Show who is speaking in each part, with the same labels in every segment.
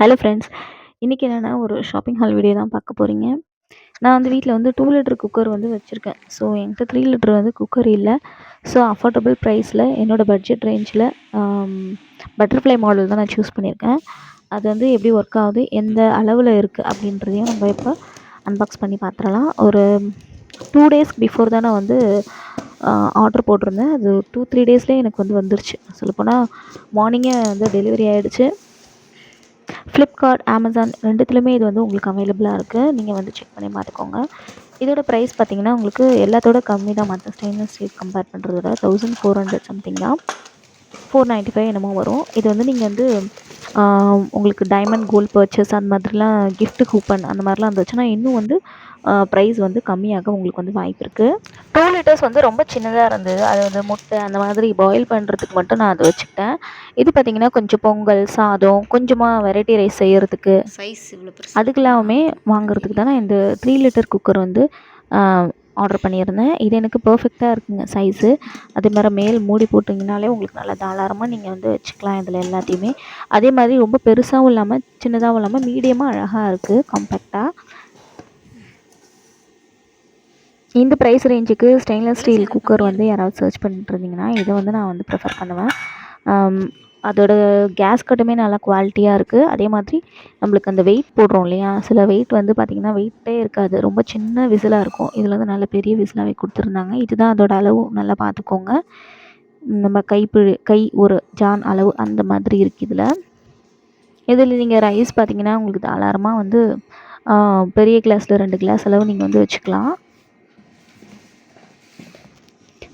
Speaker 1: Hello friends இன்றைக்கி என்னென்னா ஒரு ஷாப்பிங் ஹால் வீடியோ தான் பார்க்க போகிறீங்க நான் வந்து வீட்டில் வந்து டூ லிட்டர் குக்கர் வந்து வச்சுருக்கேன். ஸோ என்கிட்ட த்ரீ லிட்டர் வந்து குக்கர் இல்லை. ஸோ அஃபோர்டபுள் ப்ரைஸில் என்னோடய பட்ஜெட் ரேஞ்சில் பட்டர்ஃப்ளை மாடல் தான் நான் சூஸ் பண்ணியிருக்கேன் அது வந்து எப்படி ஒர்க் ஆகுது எந்த அளவில் இருக்குது அப்படின்றதையும் நம்ம இப்போ அன்பாக்ஸ் பண்ணி பார்த்துடலாம். ஒரு டூ டேஸ்க்கு பிஃபோர் தான் நான் வந்து ஆர்டர் போட்டிருந்தேன். அது டூ த்ரீ டேஸ்லேயே எனக்கு வந்து வந்துருச்சு. சொல்லப்போனால் மார்னிங்கே வந்து டெலிவரி ஆகிடுச்சு ஃப்ளிப்கார்ட் அமேசான் ரெண்டுத்துலேயுமே இது வந்து உங்களுக்கு அவைலபிளாக இருக்குது நீங்கள் வந்து செக் பண்ணி பார்த்துக்கோங்க. இதோட ப்ரைஸ் பார்த்தீங்கன்னா உங்களுக்கு எல்லாத்தோட கம்மி தான். மற்ற ஸ்டெயின்லெஸ் ஸ்டீல் கம்பேர் பண்ணுறதோட தௌசண்ட் ஃபோர் ஹண்ட்ரட் சம்திங் தான். ஃபோர் நைன்ட்டி ஃபைவ் என்னமோ வரும். இது வந்து நீங்கள் வந்து உங்களுக்கு டைமண்ட் கோல்ட் பர்ச்சேஸ் அந்த மாதிரிலாம் கிஃப்ட் கூப்பன் அந்த மாதிரிலாம் இருந்துச்சுன்னா இன்னும் வந்து ப்ரைஸ் வந்து கம்மியாக உங்களுக்கு வந்து வாய்ப்பு இருக்குது டூ லிட்டர்ஸ் வந்து ரொம்ப சின்னதாக இருந்தது. அது வந்து முட்டை அந்த மாதிரி பாயில் பண்ணுறதுக்கு மட்டும் நான் அதை வச்சுக்கிட்டேன். இது பார்த்திங்கன்னா கொஞ்சம் பொங்கல் சாதம் கொஞ்சமாக வெரைட்டி ரைஸ் செய்கிறதுக்கு
Speaker 2: சைஸ் இவ்வளோ
Speaker 1: அதுக்கெல்லாமே வாங்குறதுக்கு தான் இந்த த்ரீ லிட்டர் குக்கர் வந்து ஆர்டர் பண்ணியிருந்தேன். இது எனக்கு பர்ஃபெக்டாக இருக்குங்க சைஸு அதே மாதிரி மேல் மூடி போட்டிங்கனாலே உங்களுக்கு நல்லா தாராளமாக நீங்கள் வந்து வச்சுக்கலாம் இதில் எல்லாத்தையுமே. அதே மாதிரி ரொம்ப பெருசாகவும் இல்லாமல் சின்னதாகவும் இல்லாமல் மீடியமாக அழகாக இருக்குது காம்பேக்டாக இந்த ப்ரைஸ் ரேஞ்சுக்கு ஸ்டெயின்லெஸ் ஸ்டீல் குக்கர் வந்து யாராவது சர்ச் பண்ணிட்டு இருந்தீங்கன்னா இதை வந்து நான் வந்து ப்ரிஃபர் பண்ணுவேன். அதோட கேஸ் கட்டுமே நல்லா குவாலிட்டியாக இருக்குது அதே மாதிரி நம்மளுக்கு அந்த வெயிட் போடுறோம் இல்லையா? சில வெயிட் வந்து பார்த்திங்கன்னா வெயிட்டே இருக்காது. ரொம்ப சின்ன விசிலாக இருக்கும். இதில் வந்து நல்ல பெரிய விசிலாகவே கொடுத்துருந்தாங்க. இதுதான் அதோட அளவு. நல்லா பார்த்துக்கோங்க நம்ம கைப்பிழு கை ஒரு ஜான் அளவு அந்த மாதிரி இருக்குது இதில். இதில் நீங்கள் ரைஸ் பார்த்திங்கன்னா உங்களுக்கு தாராளமாக வந்து பெரிய கிளாஸில் ரெண்டு கிளாஸ் அளவு நீங்கள் வந்து வச்சுக்கலாம்.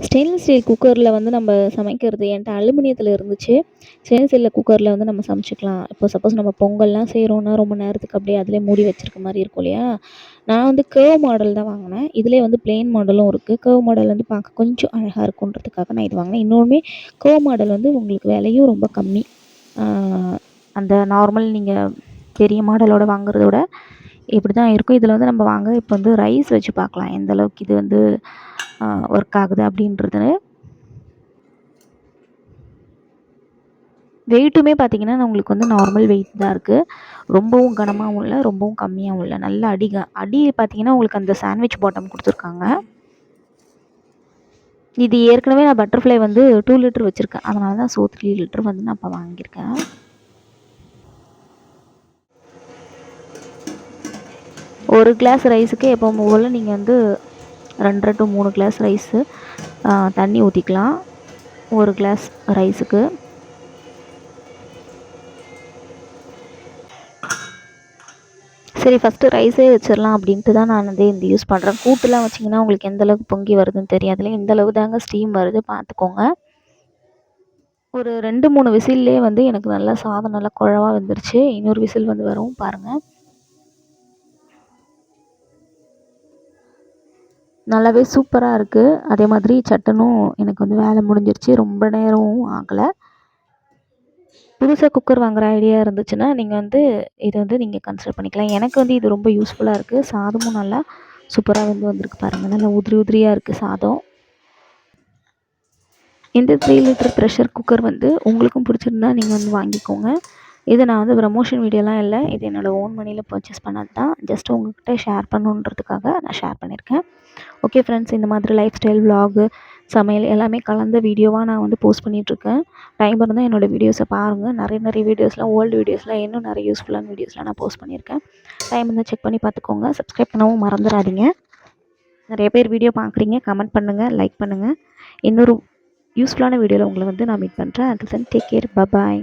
Speaker 1: ஸ்டெயின்லெஸ் ஸ்டீல் குக்கரில் வந்து நம்ம சமைக்கிறது என்கிட்ட அலுமினியத்தில் இருந்துச்சு. ஸ்டெயின்லெஸ் ஸ்டீலில் குக்கரில் வந்து நம்ம சமைச்சிக்கலாம். இப்போ சப்போஸ் நம்ம பொங்கல்லாம் செய்கிறோன்னா ரொம்ப நேரத்துக்கு அப்படியே அதிலே மூடி வச்சுருக்க மாதிரி இருக்கும் இல்லையா? நான் வந்து கேர்வ் மாடல் தான் வாங்கினேன். இதிலே வந்து பிளெயின் மாடலும் இருக்குது கேர்வ் மாடல் வந்து பார்க்க கொஞ்சம் அழகாக இருக்குன்றதுக்காக நான் இது வாங்கினேன். இன்னொருமே கேர்வ் மாடல் வந்து உங்களுக்கு விலையும் ரொம்ப கம்மி. அந்த நார்மல் நீங்கள் பெரிய மாடலோட வாங்குறத விட இப்படி தான் இருக்கும். இதில் வந்து நம்ம வாங்க இப்போ வந்து ரைஸ் வச்சு பார்க்கலாம். எந்த அளவுக்கு இது வந்து ஒர்க் ஆகுது அப்படின்றது. வெயிட்டுமே பார்த்தீங்கன்னா உங்களுக்கு வந்து நார்மல் வெயிட் தான் இருக்குது ரொம்பவும் கனமாகவும் இல்லை ரொம்பவும் கம்மியாகவும் இல்லை. நல்ல அடி அடி பார்த்தீங்கன்னா உங்களுக்கு அந்த சாண்ட்விச் பாட்டம் கொடுத்துருக்காங்க. இது ஏற்கனவே நான் பட்டர்ஃப்ளை வந்து டூ லிட்டர் வச்சுருக்கேன். அதனால தான் ஸோ த்ரீ லிட்டர் வந்து நான் இப்போ வாங்கியிருக்கேன். ஒரு கிளாஸ் ரைஸுக்கு எப்போ போல் நீங்கள் வந்து ரெண்டரை டு மூணு கிளாஸ் ரைஸு தண்ணி ஊற்றிக்கலாம் ஒரு கிளாஸ் ரைஸுக்கு சரி ஃபஸ்ட்டு ரைஸே வச்சிடலாம் அப்படின்ட்டு தான் நான் வந்து இந்த யூஸ் பண்ணுறேன் கூட்டுலாம் வச்சிங்கன்னா உங்களுக்கு எந்தளவுக்கு பொங்கி வருதுன்னு தெரியாதுல. இந்தளவு தாங்க ஸ்டீம் வருது பார்த்துக்கோங்க. ஒரு ரெண்டு மூணு விசில்லே வந்து எனக்கு நல்லா சாதம் நல்லா குழவாக வந்துருச்சு. இன்னொரு விசில் வந்து வரும் பாருங்கள் நல்லாவே சூப்பராக இருக்குது அதே மாதிரி சட்டனும் எனக்கு வந்து வேலை முடிஞ்சிருச்சு. ரொம்ப நேரமும் ஆகலை. புதுசாக குக்கர் வாங்குகிற ஐடியா இருந்துச்சுன்னா நீங்கள் வந்து இதை வந்து நீங்கள் கன்சிடர் பண்ணிக்கலாம். எனக்கு வந்து இது ரொம்ப யூஸ்ஃபுல்லாக இருக்குது சாதமும் நல்லா சூப்பராக வந்து வந்திருக்கு பாருங்கள் நல்லா உதிரி உதிரியாக இருக்குது சாதம். இந்த த்ரீ லிட்டர் ப்ரெஷர் குக்கர் வந்து உங்களுக்கும் பிடிச்சிருந்தா நீங்கள் வந்து வாங்கிக்கோங்க. இது நான் வந்து ப்ரமோஷன் வீடியோலாம் இல்லை. இது என்னோடய ஓன் மணியில் பர்ச்சேஸ் பண்ணது தான். ஜஸ்ட் உங்கள்கிட்ட ஷேர் பண்ணணுன்றதுக்காக நான் ஷேர் பண்ணியிருக்கேன் ஓகே ஃப்ரெண்ட்ஸ் இந்த மாதிரி லைஃப் ஸ்டைல் விலாகு சமையல் எல்லாமே கலந்த வீடியோவாக நான் வந்து போஸ்ட் பண்ணிகிட்ருக்கேன் டைம் இருந்தால் என்னோடய வீடியோஸை பாருங்கள் நிறைய நிறைய வீடியோஸ்லாம் ஓல்டு வீடியோஸ்லாம் இன்னும் நிறைய யூஸ்ஃபுல்லான வீடியோஸ்லாம் நான் போஸ்ட் பண்ணியிருக்கேன் டைம் இருந்தால் செக் பண்ணி பார்த்துக்கோங்க. சப்ஸ்கிரைப் பண்ணவும் மறந்துடாதீங்க. நிறைய பேர் வீடியோ பார்க்குறீங்க. கமெண்ட் பண்ணுங்கள் லைக் பண்ணுங்கள் இன்னொரு யூஸ்ஃபுல்லான வீடியோவில் உங்களை வந்து நான் மீட் பண்ணுறேன் and then take care bye bye